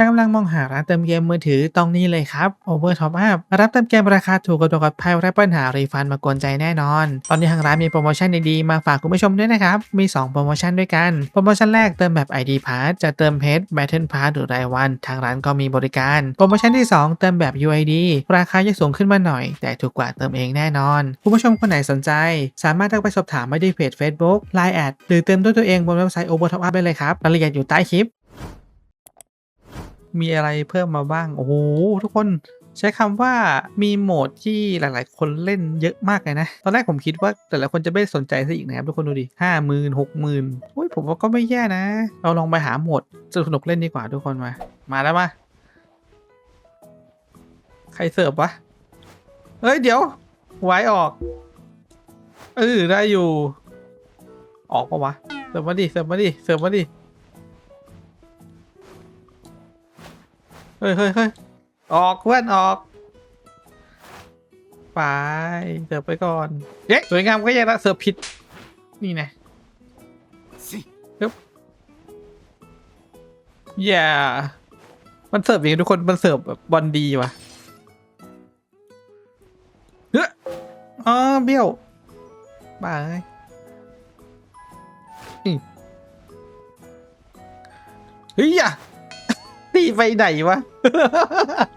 ถ้ากำลังมองหาร้านเติมเกมมือถือตรงนี้เลยครับ Over Top Up รับเติมเกมราคาถูกกว่าตัวกับภัยและปัญหารีฟันมากวนใจแน่นอน ตอนนี้ทางร้านมีโปรโมชั่นดีๆมาฝากคุณผู้ชมด้วยนะครับ มี 2 โปรโมชั่นด้วยกัน โปรโมชั่นแรกเติมแบบ ID Pass จะเติมเพชร Battle Pass หรือรายวัน ทางร้านก็มีบริการ โปรโมชั่นที่ 2 เติมแบบ UID ราคาจะสูงขึ้นมาหน่อย แต่ถูกกว่าเติมเองแน่นอน คุณผู้ชมคนไหนสนใจ สามารถทักไปสอบถามไมาที่เพจ Facebook Line แอดหรือเติมด้วยตัวเองบนเว็บไซต์ Over Top Up ได้เลยครับรายละเอียดอยู่ใต้คลิป มีอะไรเพิ่มมาบ้าง โอ้โห ทุกคนใช้คำว่ามีโหมดที่หลาย ๆ คนเล่นเยอะมากเลยนะ ตอนแรกผมคิดว่าแต่ละคนจะไม่สนใจซะอีกนะครับ ทุกคนดูดิห้าหมื่นหกหมื่นโอ้ยผมว่าก็ไม่แย่นะ เราลองไปหาโหมดสนุกเล่นดีกว่าทุกคนมา มาแล้วมา ใครเสิร์ฟวะ เฮ้ย เดี๋ยว ไว้ออก เออได้อยู่ ออกปะวะ เสิร์ฟมาดิ เสิร์ฟมาดิ เสิร์ฟมาดิ เฮ้ยเฮ้ยเฮ้ยออกเพื่อนออกไปเสิร์ฟไปก่อนเย้สวยงามก็ยังละเสิร์ฟผิด นี่ไงฮึบอย่ามันเสิร์ฟอย่างนี้ทุกคนมันเสิร์ฟแบบบอลดีว่ะเฮ้ยอ๋อเบี้ยวบายนี่เฮ้ยอย่า ตีไปไหนวะ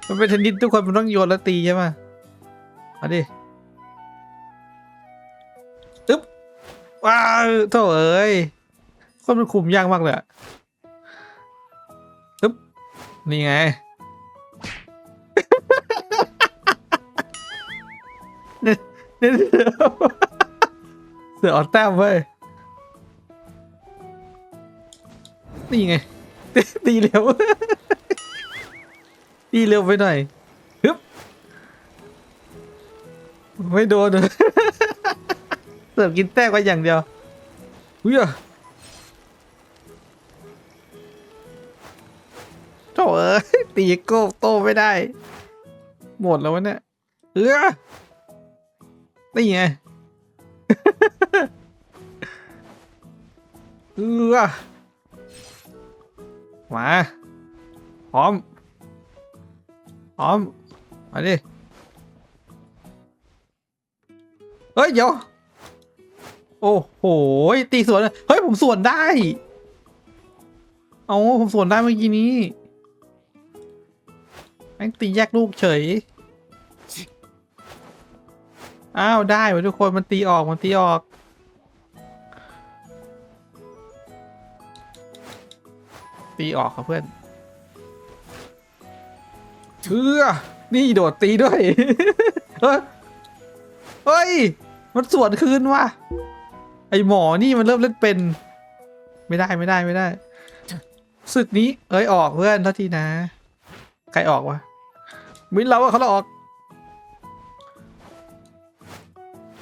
มันเป็นเทนนิสทุกคนมันต้องโยนแล้วตีใช่ไหมมาดิอึ๊บ ว้าวโถ่เอ้ย คนมันคุมยากมากเลยอึ๊บ นี่ไง เนี่ยเนี่ยเสือออดแต้มเว้ย นี่ไง ตีเร็ว ตีเร็วไปหน่อยฮึบไม่โดนเลยเสิร์ฟกินแต้มไว้อย่างเดียวอุ้ยอะโถเอ้ยตีโก้โต้ไม่ได้ หมดแล้ววะเนี่ยเออนี่ไงเออมา พร้อม พร้อมาดิ เฮ้ย เดี๋ยว โอ้โห ตีสวน เฮ้ย ผมสวนได้ เอาผมสวนได้เมื่อกี้นี้แม่งตีแยกลูกเฉย อ้าว ได้เว้ทุกคน มันตีออก มันตีออกตีออกครับเพื่อน เชื่อนี่โดดตีด้วย เฮ้ยเฮ้ย มันสวนคืนว่ะ ไอหมอนี่มันเริ่มเล่นเป็น ไม่ได้ไม่ได้ไม่ได้ศึกนี้ เอ้ยออกเพื่อนท่าทีนะ ใครออกวะมินเราอะเขาเราออก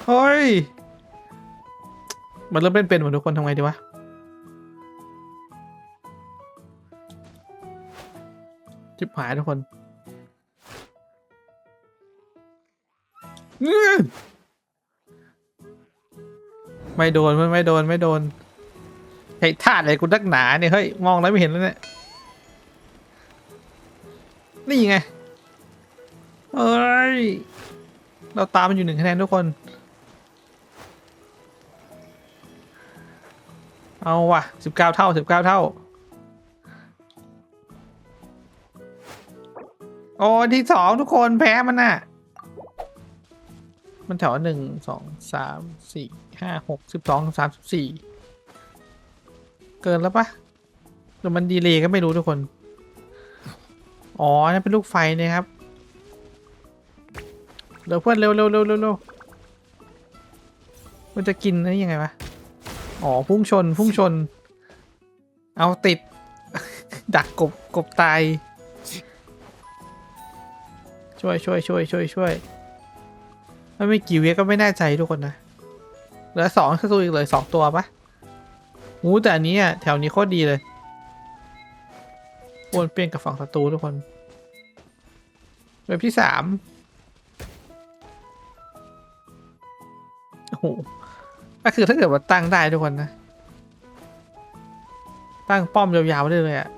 เฮ้ย มันเริ่มเล่นเป็นหมดทุกคนทำไงดีวะจิบหายทุกคน ไม่โดนไม่โดนไม่โดนไอ้ท่าอะไรกูนักหนาเนี่ยเฮ้ยมองแล้วไม่เห็นแล้วเนี่ยนี่ไงเอ้ยเราตามมันอยู่หนึ่งคะแนนทุกคน เอาว่ะสิบเก้าเท่าสิบเก้าเท่าโอ้ที่สองทุกคนแพ้มันน่ะ มันแถวหนึ่งสองสามสี่ห้าหกสิบสองสามสิบสี่เกินแล้วปะหรือมันดีเลย์ก็ไม่รู้ทุกคน อ๋อนั่นเป็นลูกไฟนะครับเดี๋ยวเพื่อนเร็วเร็วเร็วเร็วเร็วมันจะกินได้ยังไงวะ อ๋อ พุ่งชน พุ่งชน เอาติด ดักกบ กบตาย ช่วยช่วยช่วยช่วยช่วยไม่ไม่กี่เวก็ไม่แน่ใจทุกคนนะเหลือสองศัตรูอีกเลยสองตัวปะหูแต่อันนี้อะแถวนี้โคตรดีเลยวนเปลี่ยนกับฝั่งศัตรูทุกคนเวฟที่สามโอ้โหก็คือถ้าเกิดว่าตั้งได้ทุกคนนะ ตั้งป้อมยาวๆได้เลยอะ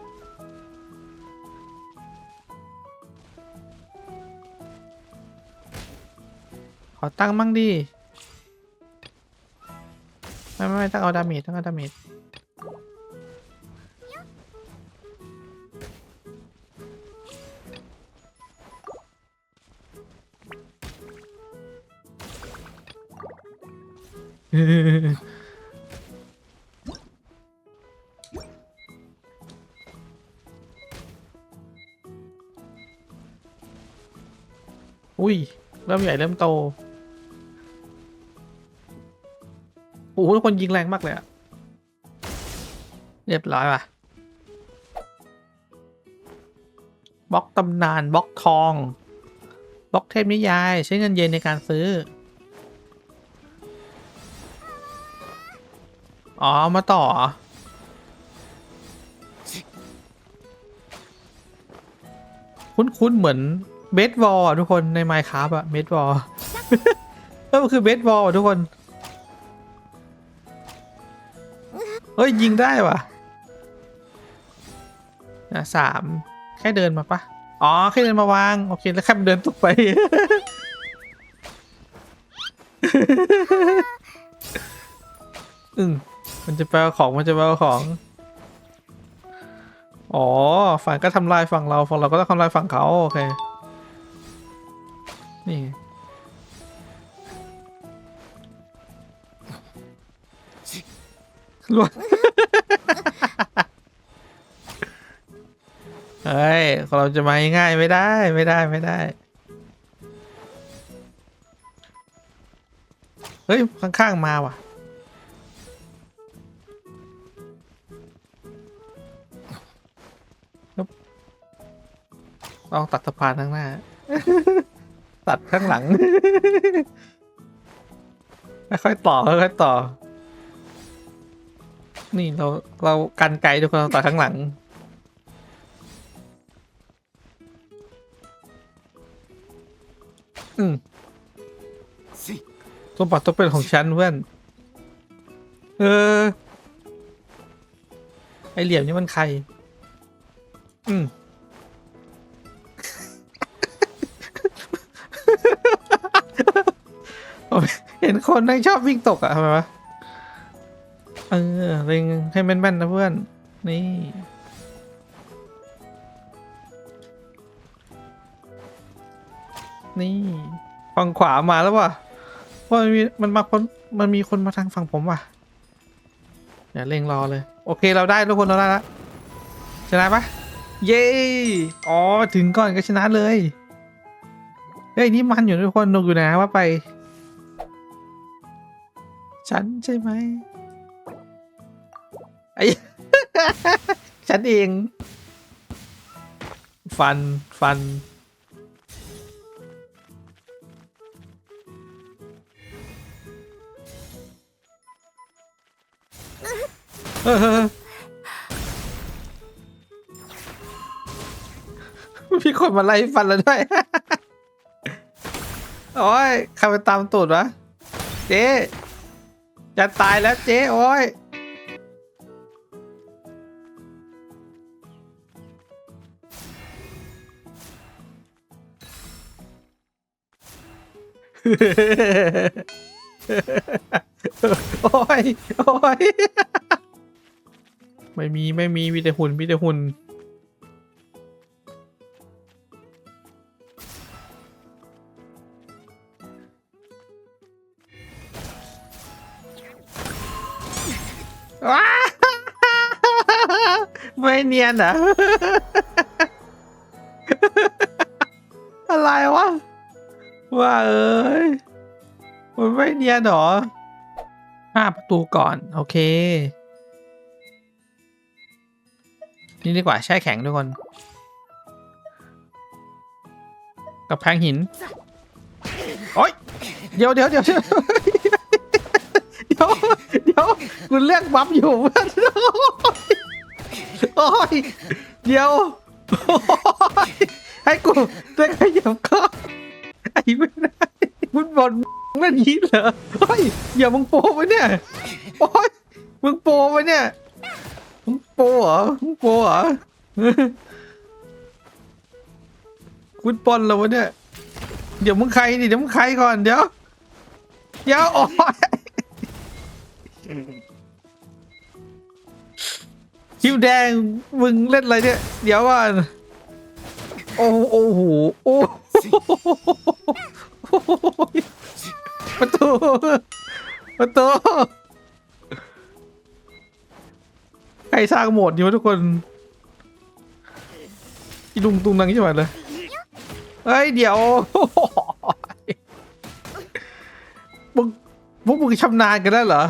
อตั้งมั่งดิไม่ไม่ไม่ต้องเอาดาเมจต้องเอาดาเมจอุ้ย เริ่มใหญ่เริ่มโต ทุกคนยิงแรงมากเลยอะเรียบร้อยว่ะบล็อกตำนานบล็อกทองบล็อกเทพนิยาย ใช้เงินเย็นในการซื้อ อ๋อ มาต่อ คุ้นๆเหมือนเบสบอลทุกคนใน Minecraft อะเบสบอลก็คือเบสบอลทุกคน เฮ้ย ยิงได้ว่ะนะสามแค่เดินมาปะอ๋อ แค่เดินมาวาง โอเค แล้วแค่เดินตุกไปอึ้งมันจะแปลของ มันจะแปลของ อ๋อ ฝั่งก็ทำลายฝั่งเรา ฝั่งเราก็ต้องทำลายฝั่งเขา โอเค นี่ ไงรวดเฮ้ยของเราจะมาง่ายไม่ได้ไม่ได้ไม่ได้ เฮ้ย ข้างๆมาว่ะต้องตัดสะพานข้างหน้า ตัดข้างหลังค่อยๆต่อค่อยๆต่อ นี่เราเรากันไกลทุกคนเราตัดข้างหลัง อืมสมบัติต้องเป็นของฉันเพื่อนเออ ไอเหลี่ยมนี่มันใคร อืมโอ้ยเห็นคนนั่งชอบวิ่งตกอะทำไมวะ เออเล็งให้แม่นๆนะเพื่อน นี่ นี่ ฝั่งขวามาแล้วว่ะว่ามันมีมันมาคนมันมีคนมาทางฝั่งผมว่ะเดี๋ยวเล็งรอเลย โอเคเราได้ทุกคนเราได้แล้วชนะปะเย้อ๋อถึงก่อนก็ชนะเลยเฮ้ยนี่มันอยู่ทุกคนนกอยู่นะว่าไป ฉันใช่ไหม ไอ้ ฉันเอง ฟัน ฟัน เออมีคนมาไล่ฟันแล้วด้วย โอ้ยใครไปตามตูดวะ เจ๊ จะตายแล้วเจ๊ โอ้ย โอ้ยโอ้ยไม่มีไม่มีมีแต่หุ่นมีแต่หุ่นว้าไม่เนียนอะอะไรวะ ว่าเอ้ยมันไม่เนียนหรอห้าประตูก่อน โอเค นี่ดีกว่าแช่แข็งทุกคน กับแพงหิน โอ๊ยเดี๋ยวเดี๋ยวเดี๋ยวเดี๋ยวเดี๋ยวเดี๋ยวคุณเรียกบัฟอยู่เพื่อนโอ้ย เดี๋ยวโอ้ยให้กูได้ขยับก็ไอ้ ไม่ได้คุณบอลไม่ยินเหรอโอ้ยอย่ามึงโปไปเนี่ยโอ้ยมึงโปไปเนี่ยมึงโปเหรอมึงโปเหรอคุณบอลเหรอวะเนี่ยเดี๋ยวมึงใครนี่เดี๋ยวมึงใครก่อนเดี๋ยวเดี๋ยวโอ้ยคิวแดงมึงเล่นอะไรเนี่ย เดี๋ยวก่อนโอ้โอ้โหโอ้ ประตูใครสร้างโหมดอยู่วะทุกคนอีลุงตุงนังใช่ไหมเลยเฮ้ยเดี๋ยวมึงพวกมึงชำนาญกันแล้วเหรอ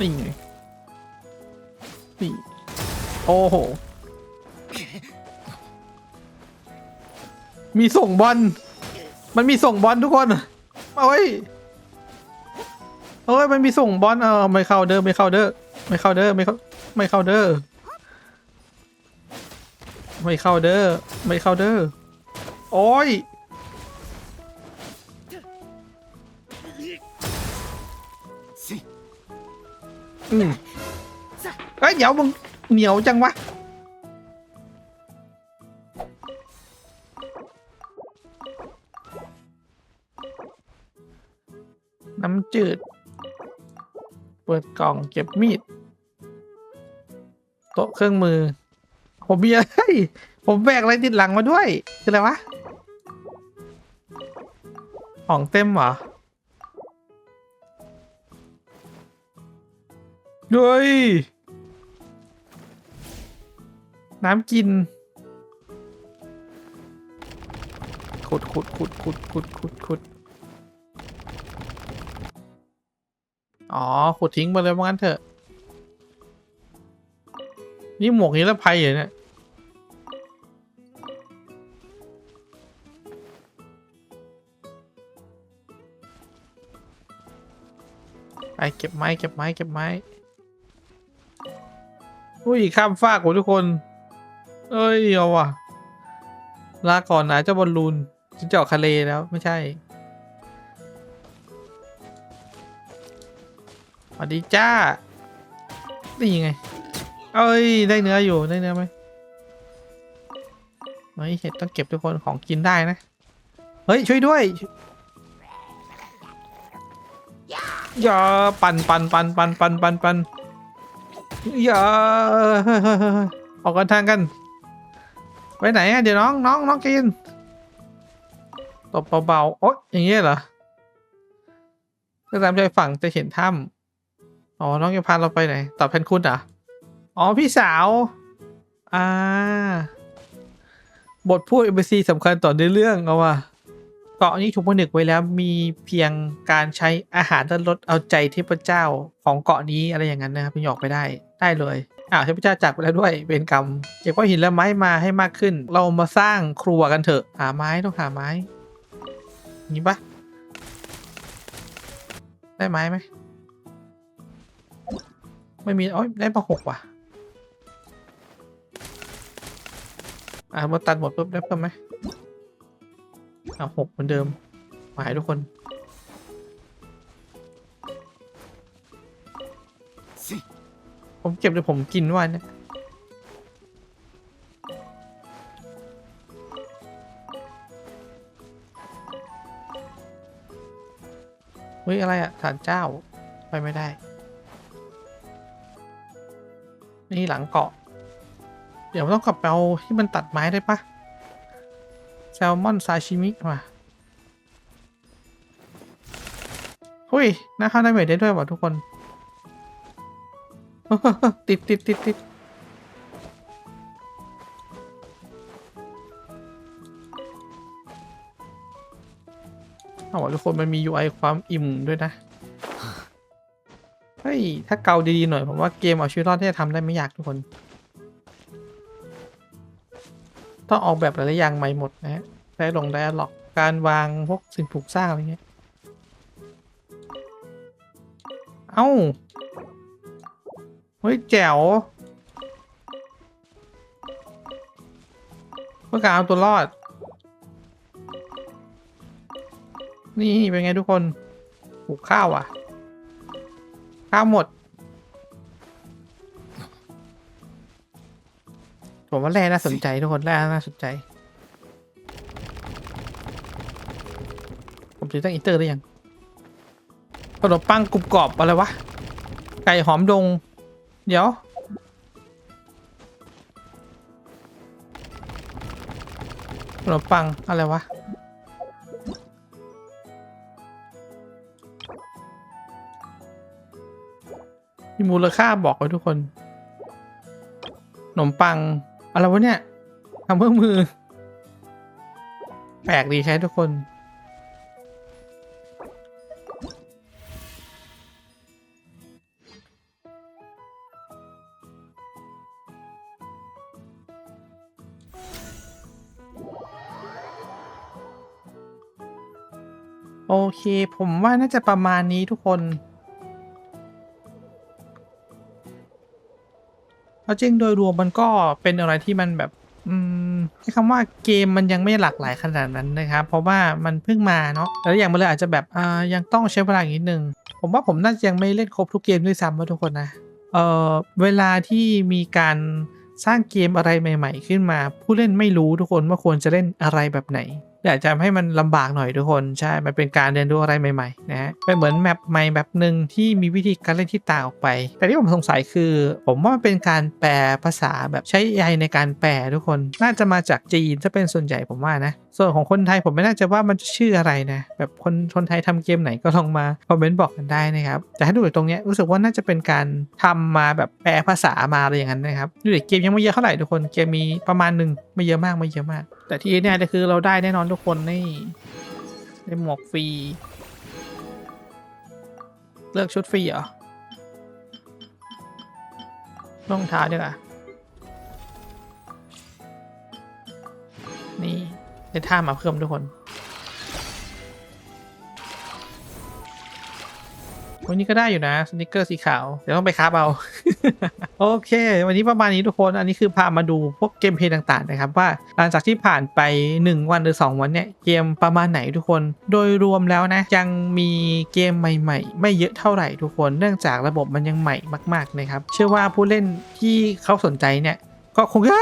นี่ไงนี่โอ้โห มีส่งบอล มันมีส่งบอลทุกคนเอาไว้เอ้ยมันมีส่งบอลเออไม่เข้าเด้อไม่เข้าเด้อไม่เข้าเด้อไม่เข้าไม่เข้าเด้อไม่เข้าเด้อไม่เข้าเด้อโอ้ยอืมเอ้ยเดี๋ยวมึงเหนียวจังวะ น้ำจืด เปิดกล่องเก็บมีด โต๊ะเครื่องมือ ผมมีอะไรผมแบกอะไรติดหลังมาด้วย คืออะไรวะ ของเต็มเหรอด้วยน้ำกิน ขุดขุดขุดขุดขุดขุดขุด อ๋อขุดทิ้งไปเลยว่างั้นเถอะ นี่หมวกนิรภัยเหรอเนี่ยไปเก็บไม้เก็บไม้เก็บไม้อุ้ยข้ามฟากโหทุกคน เอ้ยเอาว่ะ ลาก่อนนะเจ้าบอลลูนฉันจะออกทะเลแล้วไม่ใช่ สวัสดีจ้านี่ไง เอ้ย ได้เนื้ออยู่ ได้เนื้อไหมเฮ้ยเห็ดต้องเก็บทุกคนของกินได้นะ เฮ้ย ช่วยด้วย อย่าปั่นปั่นปั่นปั่นปั่นปั่นปั่นอย่าออกกันทางกัน ไปไหนอะเดี๋ยวน้องน้องน้องกินตบเบาๆโอ๊ยอย่างเงี้ยเหรอถ้าตามใจฝั่งจะเห็นถ้ำ อ๋อ น้องจะพาเราไปไหนตอบแทนคุณเหรอ อ๋อ พี่สาว อ่า บทพูด NPC สำคัญต่อในเรื่องเอาว่ะเกาะนี้ถูกผนึกไว้แล้วมีเพียงการใช้อาหารและลดเอาใจเทพเจ้าของเกาะนี้อะไรอย่างนั้นนะครับเป็นหยอกไปได้ได้เลยอ้าวเทพเจ้าจากไปแล้วด้วยเป็นกรรมเก็บก้อนหินและไม้มาให้มากขึ้น เรามาสร้างครัวกันเถอะ หาไม้ต้องหาไม้นี้ปะได้ไม้ไหม ไม่มีโอ้ยได้มาหกว่ะ อ่ามาตัดหมดปุ๊บได้เพิ่มไหมเอาหกเหมือนเดิม หมายทุกคนผมเก็บเดี๋ยวผมกินวันเนี่ยเฮ้ย อะไรอะฐานเจ้า ไปไม่ได้ นี่หลังเกาะ เดี๋ยวต้องกลับไปเอาที่มันตัดไม้ได้ปะแซลมอนซาชิมิมาหุ้ยน้าข้าวหน้าเมดได้ด้วยว่ะทุกคน ติดติดติดติดเอาว่ะทุกคนมันมี UI ความอิ่มด้วยนะ ฮ้ย ถ้าเกาดีๆหน่อย ผมว่าเกมเอาชีวิตรอดที่จะทำได้ไม่ยากทุกคน ต้องออกแบบหลายๆอย่างใหม่หมดนะฮะได้ลงได้หลอกการวางพวกสิ่งปลูกสร้างอะไรเงี้ย เอ้า เฮ้ย แจ๋วเพื่อการเอาตัวรอด นี่เป็นไงทุกคน ปลูกข้าวอะ ข้าวหมด ผมว่าแร่น่าสนใจทุกคนแร่น่าสนใจหรือตั้งอินเตอร์ได้ยังขนมปังกรุบกรอบอะไรวะ ไก่หอมดง เดี๋ยวขนมปังอะไรวะ มีมูลค่าบอกไว้ทุกคนขนมปัง อะไรวะเนี่ยทำเพื่อมือ แปลกดีใช่ทุกคน โอเค ผมว่าน่าจะประมาณนี้ทุกคน เอาจริงโดยรวมมันก็เป็นอะไรที่มันแบบใช้คำว่าเกมมันยังไม่หลากหลายขนาดนั้นนะครับ เพราะว่ามันเพิ่งมาเนาะแล้วอย่างมันเลยอาจจะแบบอ่ายังต้องใช้เวลาอีกนิดนึง ผมว่าผมน่าจะยังไม่เล่นครบทุกเกมด้วยซ้ำนะทุกคนนะเออเวลาที่มีการสร้างเกมอะไรใหม่ ๆ ขึ้นมา ผู้เล่นไม่รู้ทุกคนว่าควรจะเล่นอะไรแบบไหน อยากจะให้มันลำบากหน่อยทุกคนใช่ มันเป็นการเรียนรู้อะไรใหม่ๆนะฮะเป็นเหมือนแมปใหม่แบบหนึ่งที่มีวิธีการเล่นที่ต่างออกไป แต่ที่ผมสงสัยคือ ผมว่ามันเป็นการแปลภาษาแบบใช้ AI ในการแปลทุกคน น่าจะมาจากจีนถ้าเป็นส่วนใหญ่ผมว่านะ ส่วนของคนไทยผมไม่น่าจะว่ามันจะชื่ออะไรนะ แบบคนคนไทยทำเกมไหนก็ลองมาคอมเมนต์บอกกันได้นะครับแต่ให้ดูตรงเนี้ยรู้สึกว่าน่าจะเป็นการทำมาแบบแปลภาษามาอะไรอย่างนั้นนะครับดูดิเกมยังไม่เยอะเท่าไหร่ทุกคนเกมมีประมาณหนึ่งไม่เยอะมากไม่เยอะมาก แต่ที่เนี่ยคือเราได้แน่นอนทุกคนนี่ได้หมวกฟรีเลือกชุดฟรีเหรอรองเท้าดีกว่านี่ ได้ท่ามาเพิ่มทุกคนวันนี้ก็ได้อยู่นะสนิกเกอร์สีขาว เดี๋ยวต้องไปคราบเอาโอเค วันนี้ประมาณนี้ทุกคนอันนี้คือพามาดูพวกเกมเพลย์ต่างๆนะครับ ว่าหลังจากที่ผ่านไป 1 วันหรือ 2 วันเนี่ย เกมประมาณไหนทุกคน โดยรวมแล้วนะ ยังมีเกมใหม่ ๆ ไม่เยอะเท่าไหร่ทุกคนเนื่องจากระบบมันยังใหม่มากๆนะครับเชื่อว่าผู้เล่นที่เขาสนใจเนี่ยก็คงจะ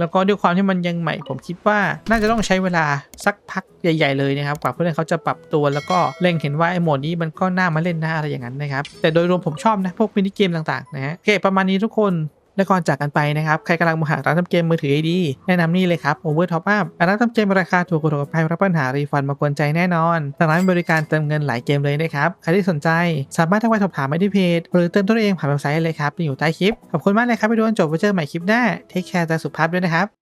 แล้วก็ด้วยความที่มันยังใหม่ ผมคิดว่าน่าจะต้องใช้เวลาสักพักใหญ่ ๆ เลยนะครับกว่าเพื่อนเขาจะปรับตัว แล้วก็เล็งเห็นว่าไอ้โหมดนี้มันก็น่ามาเล่นนะอะไรอย่างนั้นนะครับแต่โดยรวมผมชอบนะพวกมินิเกมต่างๆนะฮะโอเคประมาณนี้ทุกคน และก่อนจากกันไปนะครับ ใครกำลังมองหาร้านทำเกมมือถือดี แนะนำนี่เลยครับ Over Top Up ร้านทำเกมราคาถูกกว่าถูกภัยรับปัญหารีฟันมากวนใจแน่นอนทางร้านบริการเติมเงินหลายเกมเลยนะครับ ใครที่สนใจ สามารถทักไปสอบถามได้ที่เพจ หรือเติมตัวเองผ่านเว็บไซต์เลยครับที่อยู่ใต้คลิป ขอบคุณมากเลยครับไปดูจนจบไว้เจอใหม่คลิปหน้าเทคแคร์แต่สุภาพด้วยนะครับ